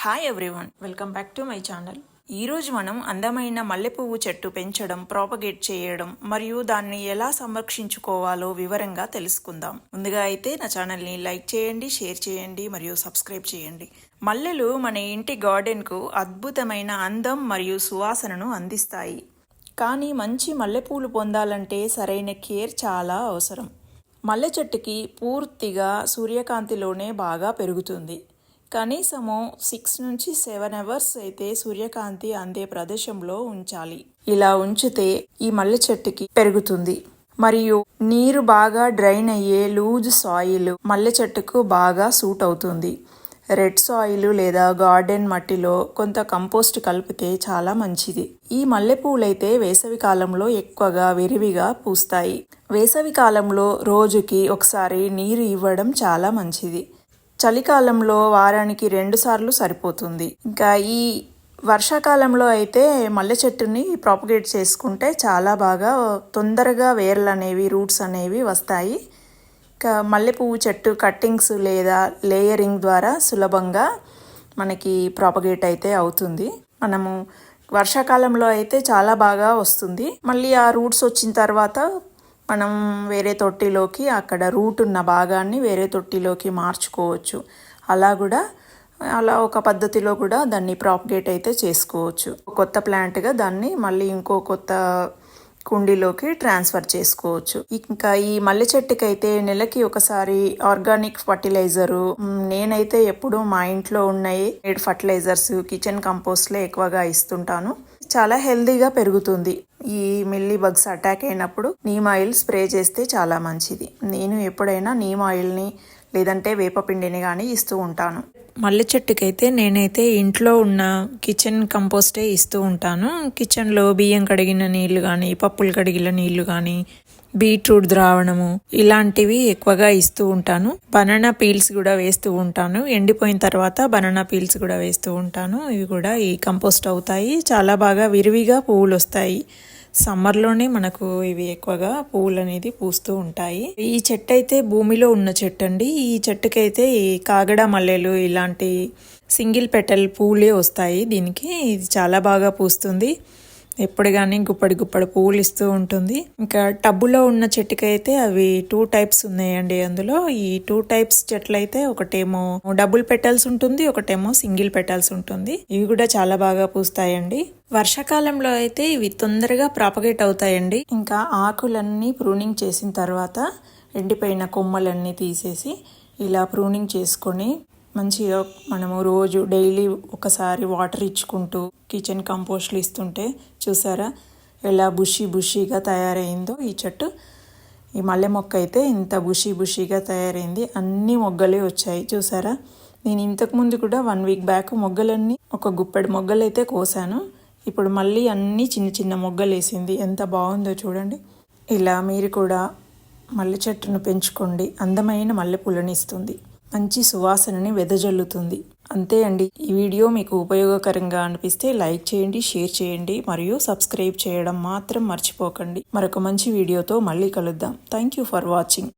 Hi everyone welcome back to my channel ఈరోజు మనం అందమైన మల్లెపువ్వు చెట్టు పెంచడం ప్రాపగేట్ చేయడం మరియు దాన్ని ఎలా సంరక్షించుకోవాలో వివరంగా తెలుసుకుందాం. ముందుగా అయితే నా ఛానల్ని లైక్ చేయండి షేర్ చేయండి మరియు సబ్స్క్రైబ్ చేయండి. మల్లెలు మన ఇంటి గార్డెన్కు అద్భుతమైన అందం మరియు సువాసనను అందిస్తాయి. కానీ మంచి మల్లెపూలు పొందాలంటే సరైన కేర్ చాలా అవసరం. మల్లె చెట్టుకి పూర్తిగా సూర్యకాంతిలోనే బాగా పెరుగుతుంది. కనీసము సిక్స్ నుంచి సెవెన్ అవర్స్ అయితే సూర్యకాంతి అందే ప్రదేశంలో ఉంచాలి. ఇలా ఉంచితే ఈ మల్లె చెట్టుకి పెరుగుతుంది. మరియు నీరు బాగా డ్రైన్ అయ్యే లూజ్ సాయిల్ మల్లె చెట్టుకు బాగా సూట్ అవుతుంది. రెడ్ సాయిల్ లేదా గార్డెన్ మట్టిలో కొంత కంపోస్ట్ కలిపితే చాలా మంచిది. ఈ మల్లెపూలైతే వేసవి కాలంలో ఎక్కువగా విరివిగా పూస్తాయి. వేసవి కాలంలో రోజుకి ఒకసారి నీరు ఇవ్వడం చాలా మంచిది. చలికాలంలో వారానికి రెండు సార్లు సరిపోతుంది. ఇంకా ఈ వర్షాకాలంలో అయితే మల్లె చెట్టుని ప్రాపగేట్ చేసుకుంటే చాలా బాగా తొందరగా వేర్లు అనేవి రూట్స్ అనేవి వస్తాయి. ఇంకా మల్లె పువ్వు చెట్టు కట్టింగ్స్ లేదా లేయరింగ్ ద్వారా సులభంగా మనకి ప్రాపగేట్ అయితే అవుతుంది. మనము వర్షాకాలంలో అయితే చాలా బాగా వస్తుంది. మళ్ళీ ఆ రూట్స్ వచ్చిన తర్వాత మనం వేరే తొట్టిలోకి అక్కడ రూట్ ఉన్న భాగాన్ని వేరే తొట్టిలోకి మార్చుకోవచ్చు. అలా కూడా అలా ఒక పద్ధతిలో కూడా దాన్ని ప్రాపగేట్ అయితే చేసుకోవచ్చు. కొత్త ప్లాంట్గా దాన్ని మళ్ళీ ఇంకో కొత్త కుండీలోకి ట్రాన్స్ఫర్ చేసుకోవచ్చు. ఇంకా ఈ మల్లె చెట్టుకి అయితే నెలకి ఒకసారి ఆర్గానిక్ ఫర్టిలైజరు నేనైతే ఎప్పుడు మా ఇంట్లో ఉన్నాయి ఫర్టిలైజర్స్ కిచెన్ కంపోస్ట్లే ఎక్కువగా ఇస్తుంటాను. చాలా హెల్దీగా పెరుగుతుంది. ఈ మిల్లీ బగ్స్ అటాక్ అయినప్పుడు నీమ్ ఆయిల్ స్ప్రే చేస్తే చాలా మంచిది. నేను ఎప్పుడైనా నీమ్ ఆయిల్ని లేదంటే వేపపిండిని కానీ ఇస్తూ ఉంటాను. మల్లె చెట్టుకైతే నేనైతే ఇంట్లో ఉన్న కిచెన్ కంపోస్టే ఇస్తూ ఉంటాను. కిచెన్లో బియ్యం కడిగిన నీళ్ళు కానీ పప్పులు కడిగిన నీళ్ళు కానీ బీట్రూట్ ద్రావణము ఇలాంటివి ఎక్కువగా ఇస్తూ ఉంటాను. బనానా పీల్స్ కూడా వేస్తూ ఉంటాను. ఎండిపోయిన తర్వాత బనానా పీల్స్ కూడా వేస్తూ ఉంటాను. ఇవి కూడా ఈ కంపోస్ట్ అవుతాయి. చాలా బాగా విరివిగా పువ్వులు వస్తాయి సమ్మర్లోనే మనకు ఇవి ఎక్కువగా పువ్వులు అనేది పూస్తూ ఉంటాయి. ఈ చెట్టు అయితే భూమిలో ఉన్న చెట్టు అండి ఈ చెట్టుకైతే ఈ కాగడ మల్లెలు ఇలాంటి సింగిల్ పెటల్ పూలే వస్తాయి. దీనికి ఇది చాలా బాగా పూస్తుంది. ఎప్పుడు కానీ గుప్పడి గుప్పడి పువ్వులు ఇస్తూ ఉంటుంది. ఇంకా టబ్బులో ఉన్న చెట్టుకైతే అవి టూ టైప్స్ ఉన్నాయండి అందులో. ఈ టూ టైప్స్ చెట్లు అయితే ఒకటేమో డబుల్ పెటల్స్ ఉంటుంది ఒకటేమో సింగిల్ పెటల్స్ ఉంటుంది. ఇవి కూడా చాలా బాగా పూస్తాయండి. వర్షాకాలంలో అయితే ఇవి తొందరగా ప్రాపగేట్ అవుతాయండి. ఇంకా ఆకులన్నీ ప్రూనింగ్ చేసిన తర్వాత ఎండిపోయిన కొమ్మలన్నీ తీసేసి ఇలా ప్రూనింగ్ చేసుకొని మంచిగా మనము రోజు డైలీ ఒకసారి వాటర్ ఇచ్చుకుంటూ కిచెన్ కంపోస్ట్లు ఇస్తుంటే చూసారా ఎలా బుషి బుషీగా తయారైందో ఈ చెట్టు. ఈ మల్లె మొక్క అయితే ఇంత బుషి బుషీగా తయారైంది. అన్ని మొగ్గలే వచ్చాయి. చూసారా? నేను ఇంతకుముందు కూడా వన్ వీక్ బ్యాక్ మొగ్గలన్నీ ఒక గుప్పెడు మొగ్గలు అయితే కోసాను. ఇప్పుడు మళ్ళీ అన్నీ చిన్న చిన్న మొగ్గలు వేసింది ఎంత బాగుందో చూడండి. ఇలా మీరు కూడా మల్లె చెట్టును పెంచుకోండి. అందమైన మల్లెపూలను ఇస్తుంది. మంచి సువాసనని వెదజల్లుతుంది. అంతే అండి. ఈ వీడియో మీకు ఉపయోగకరంగా అనిపిస్తే లైక్ చేయండి షేర్ చేయండి మరియు సబ్స్క్రైబ్ చేయడం మాత్రం మర్చిపోకండి. మరొక మంచి వీడియోతో మళ్ళీ కలుద్దాం. Thank you for watching.